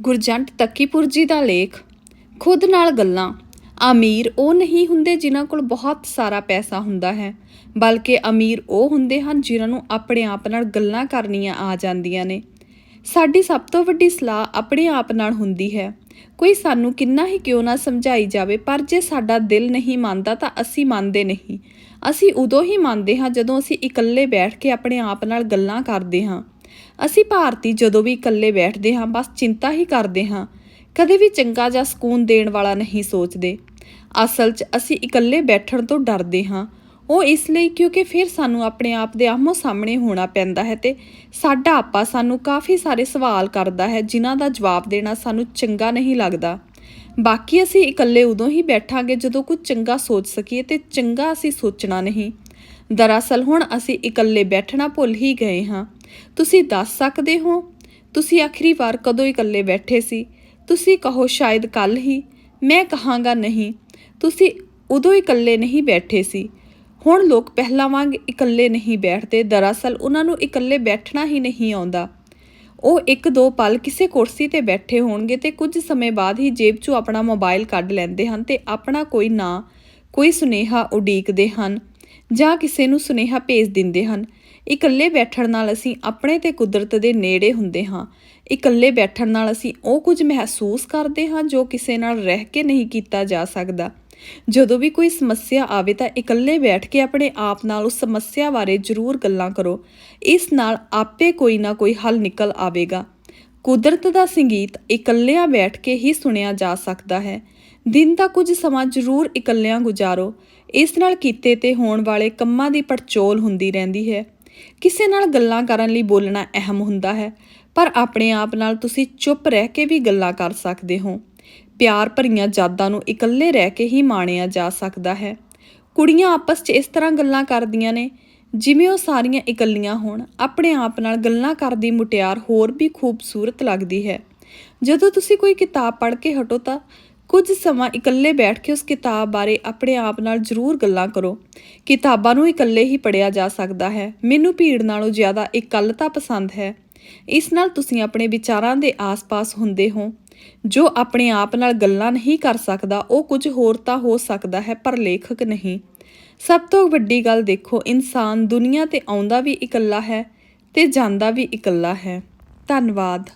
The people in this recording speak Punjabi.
ਗੁਰਜੰਟ ਤੱਕੀਪੁਰ ਜੀ ਦਾ ਲੇਖ, ਖੁਦ ਨਾਲ ਗੱਲਾਂ। ਅਮੀਰ ਉਹ ਨਹੀਂ ਹੁੰਦੇ ਜਿਨ੍ਹਾਂ ਕੋਲ ਬਹੁਤ ਸਾਰਾ ਪੈਸਾ ਹੁੰਦਾ ਹੈ, ਬਲਕਿ ਅਮੀਰ ਉਹ ਹੁੰਦੇ ਹਨ ਜਿਨ੍ਹਾਂ ਨੂੰ ਆਪਣੇ ਆਪ ਨਾਲ ਗੱਲਾਂ ਕਰਨੀਆਂ ਆ ਜਾਂਦੀਆਂ ਨੇ। ਸਾਡੀ ਸਭ ਤੋਂ ਵੱਡੀ ਸਲਾਹ ਆਪਣੇ ਆਪ ਨਾਲ ਹੁੰਦੀ ਹੈ। ਕੋਈ ਸਾਨੂੰ ਕਿੰਨਾ ਹੀ ਕਿਉਂ ਨਾ ਸਮਝਾਈ ਜਾਵੇ, ਪਰ ਜੇ ਸਾਡਾ ਦਿਲ ਨਹੀਂ ਮੰਨਦਾ ਤਾਂ ਅਸੀਂ ਮੰਨਦੇ ਨਹੀਂ। ਅਸੀਂ ਉਦੋਂ ਹੀ ਮੰਨਦੇ ਹਾਂ ਜਦੋਂ ਅਸੀਂ ਇਕੱਲੇ ਬੈਠ ਕੇ ਆਪਣੇ ਆਪ ਨਾਲ ਗੱਲਾਂ ਕਰਦੇ ਹਾਂ। ਅਸੀਂ ਭਾਰਤੀ ਜਦੋਂ ਵੀ ਇਕੱਲੇ ਬੈਠਦੇ ਹਾਂ, ਬਸ ਚਿੰਤਾ ਹੀ ਕਰਦੇ ਹਾਂ। ਕਦੇ ਵੀ ਚੰਗਾ ਜਾਂ ਸਕੂਨ ਦੇਣ ਵਾਲਾ ਨਹੀਂ ਸੋਚਦੇ। ਅਸਲ 'ਚ ਅਸੀਂ ਇਕੱਲੇ ਬੈਠਣ ਤੋਂ ਡਰਦੇ ਹਾਂ। ਉਹ ਇਸ ਲਈ ਕਿਉਂਕਿ ਫਿਰ ਸਾਨੂੰ ਆਪਣੇ ਆਪ ਦੇ ਆਹਮੋ ਸਾਹਮਣੇ ਹੋਣਾ ਪੈਂਦਾ ਹੈ ਤੇ ਸਾਡਾ ਆਪਾ ਸਾਨੂੰ ਕਾਫੀ ਸਾਰੇ ਸਵਾਲ ਕਰਦਾ ਹੈ, ਜਿਨ੍ਹਾਂ ਦਾ ਜਵਾਬ ਦੇਣਾ ਸਾਨੂੰ ਚੰਗਾ ਨਹੀਂ ਲੱਗਦਾ। ਬਾਕੀ ਅਸੀਂ ਇਕੱਲੇ ਉਦੋਂ ਹੀ ਬੈਠਾਂਗੇ ਜਦੋਂ ਕੁਝ ਚੰਗਾ ਸੋਚ ਸਕੀਏ ਤੇ ਚੰਗਾ ਅਸੀਂ ਸੋਚਣਾ ਨਹੀਂ। ਦਰਅਸਲ ਹੁਣ ਅਸੀਂ ਇਕੱਲੇ ਬੈਠਣਾ ਭੁੱਲ ਹੀ ਗਏ ਹਾਂ। ਤੁਸੀਂ ਦੱਸ ਸਕਦੇ ਹੋ? ਤੁਸੀਂ ਆਖਰੀ ਵਾਰ ਕਦੋਂ ਇਕੱਲੇ ਬੈਠੇ ਸੀ? ਤੁਸੀਂ ਕਹੋ ਸ਼ਾਇਦ ਕੱਲ ਹੀ। ਮੈਂ ਕਹਾਂਗਾ ਨਹੀਂ, ਤੁਸੀਂ ਉਦੋਂ ਇਕੱਲੇ ਨਹੀਂ ਬੈਠੇ ਸੀ। ਹੁਣ ਲੋਕ ਪਹਿਲਾਂ ਵਾਂਗ ਇਕੱਲੇ ਨਹੀਂ ਬੈਠਦੇ, ਦਰਅਸਲ ਉਹਨਾਂ ਨੂੰ ਇਕੱਲੇ ਬੈਠਣਾ ਹੀ ਨਹੀਂ ਆਉਂਦਾ। ਉਹ ਇੱਕ ਦੋ ਪਲ ਕਿਸੇ ਕੁਰਸੀ ਤੇ ਬੈਠੇ ਹੋਣਗੇ ਤੇ ਕੁਝ ਸਮੇਂ ਬਾਅਦ ਹੀ ਜੇਬ 'ਚੋਂ ਆਪਣਾ ਮੋਬਾਈਲ ਕੱਢ ਲੈਂਦੇ ਹਨ ਤੇ ਆਪਣਾ ਕੋਈ ਨਾਂ, ਕੋਈ ਸੁਨੇਹਾ ਉਡੀਕਦੇ ਹਨ। ਜਾਂ ਕਿਸੇ ਨੂੰ ਸੁਨੇਹਾ ਭੇਜ ਦਿੰਦੇ ਹਨ। ਇਕੱਲੇ ਬੈਠਣ ਨਾਲ ਅਸੀਂ ਆਪਣੇ ਤੇ ਕੁਦਰਤ ਦੇ ਨੇੜੇ ਹੁੰਦੇ ਹਾਂ। ਇਕੱਲੇ ਬੈਠਣ ਨਾਲ ਅਸੀਂ ਉਹ ਕੁਝ ਮਹਿਸੂਸ ਕਰਦੇ ਹਾਂ ਜੋ ਕਿਸੇ ਨਾਲ ਰਹਿ ਕੇ ਨਹੀਂ ਕੀਤਾ ਜਾ ਸਕਦਾ। ਜਦੋਂ ਵੀ ਕੋਈ ਸਮੱਸਿਆ ਆਵੇ ਤਾਂ ਇਕੱਲੇ ਬੈਠ ਕੇ ਆਪਣੇ ਆਪ ਨਾਲ ਉਸ ਸਮੱਸਿਆ ਬਾਰੇ ਜ਼ਰੂਰ ਗੱਲਾਂ ਕਰੋ। ਇਸ ਨਾਲ ਆਪੇ ਕੋਈ ਨਾ ਕੋਈ ਹੱਲ ਨਿਕਲ ਆਵੇਗਾ। ਕੁਦਰਤ ਦਾ ਸੰਗੀਤ ਇਕੱਲਿਆਂ ਬੈਠ ਕੇ ਹੀ ਸੁਣਿਆ ਜਾ ਸਕਦਾ ਹੈ। ਦਿਨ ਦਾ ਕੁਝ ਸਮਾਂ ਜ਼ਰੂਰ ਇਕੱਲਿਆਂ ਗੁਜ਼ਾਰੋ। ਇਸ ਨਾਲ ਕੀਤੇ ਤੇ ਹੋਣ ਵਾਲੇ ਕੰਮਾਂ ਦੀ ਪੜਚੋਲ ਹੁੰਦੀ ਰਹਿੰਦੀ ਹੈ। ਕਿਸੇ ਨਾਲ ਗੱਲਾਂ ਕਰਨ ਲਈ ਬੋਲਣਾ ਅਹਿਮ ਹੁੰਦਾ ਹੈ, ਪਰ ਆਪਣੇ ਆਪ ਨਾਲ ਤੁਸੀਂ ਚੁੱਪ ਰਹਿ ਕੇ ਵੀ ਗੱਲਾਂ ਕਰ ਸਕਦੇ ਹੋ। ਪਿਆਰ ਭਰੀਆਂ ਯਾਦਾਂ ਨੂੰ ਇਕੱਲੇ ਰਹਿ ਕੇ ਹੀ ਮਾਣਿਆ ਜਾ ਸਕਦਾ ਹੈ। ਕੁੜੀਆਂ ਆਪਸ 'ਚ ਇਸ ਤਰ੍ਹਾਂ ਗੱਲਾਂ ਕਰਦੀਆਂ ਨੇ ਜਿਵੇਂ ਉਹ ਸਾਰੀਆਂ ਇਕੱਲੀਆਂ ਹੋਣ, ਆਪਣੇ ਆਪ ਨਾਲ ਗੱਲਾਂ ਕਰਦੀ ਮੁਟਿਆਰ ਹੋਰ ਵੀ ਖੂਬਸੂਰਤ ਲੱਗਦੀ ਹੈ। ਜਦੋਂ ਤੁਸੀਂ ਕੋਈ ਕਿਤਾਬ ਪੜ੍ਹ ਕੇ ਹਟੋ ਤਾਂ ਕੁਝ ਸਮਾਂ ਇਕੱਲੇ ਬੈਠ ਕੇ ਉਸ ਕਿਤਾਬ ਬਾਰੇ ਆਪਣੇ ਆਪ ਨਾਲ ਜ਼ਰੂਰ ਗੱਲਾਂ ਕਰੋ। ਕਿਤਾਬਾਂ ਨੂੰ ਇਕੱਲੇ ਹੀ ਪੜ੍ਹਿਆ ਜਾ ਸਕਦਾ ਹੈ। ਮੈਨੂੰ ਭੀੜ ਨਾਲੋਂ ਜ਼ਿਆਦਾ ਇਕੱਲਤਾ ਪਸੰਦ ਹੈ। ਇਸ ਨਾਲ ਤੁਸੀਂ ਆਪਣੇ ਵਿਚਾਰਾਂ ਦੇ ਆਸ-ਪਾਸ ਹੁੰਦੇ ਹੋ। ਜੋ ਆਪਣੇ ਆਪ ਨਾਲ ਗੱਲਾਂ ਨਹੀਂ ਕਰ ਸਕਦਾ, ਉਹ ਕੁਝ ਹੋਰ ਤਾਂ ਹੋ ਸਕਦਾ ਹੈ, ਪਰ ਲੇਖਕ ਨਹੀਂ। ਸਭ ਤੋਂ ਵੱਡੀ ਗੱਲ ਦੇਖੋ, ਇਨਸਾਨ ਦੁਨੀਆ ਤੇ ਆਉਂਦਾ ਵੀ ਇਕੱਲਾ ਹੈ ਤੇ ਜਾਂਦਾ ਵੀ ਇਕੱਲਾ ਹੈ। ਧੰਨਵਾਦ।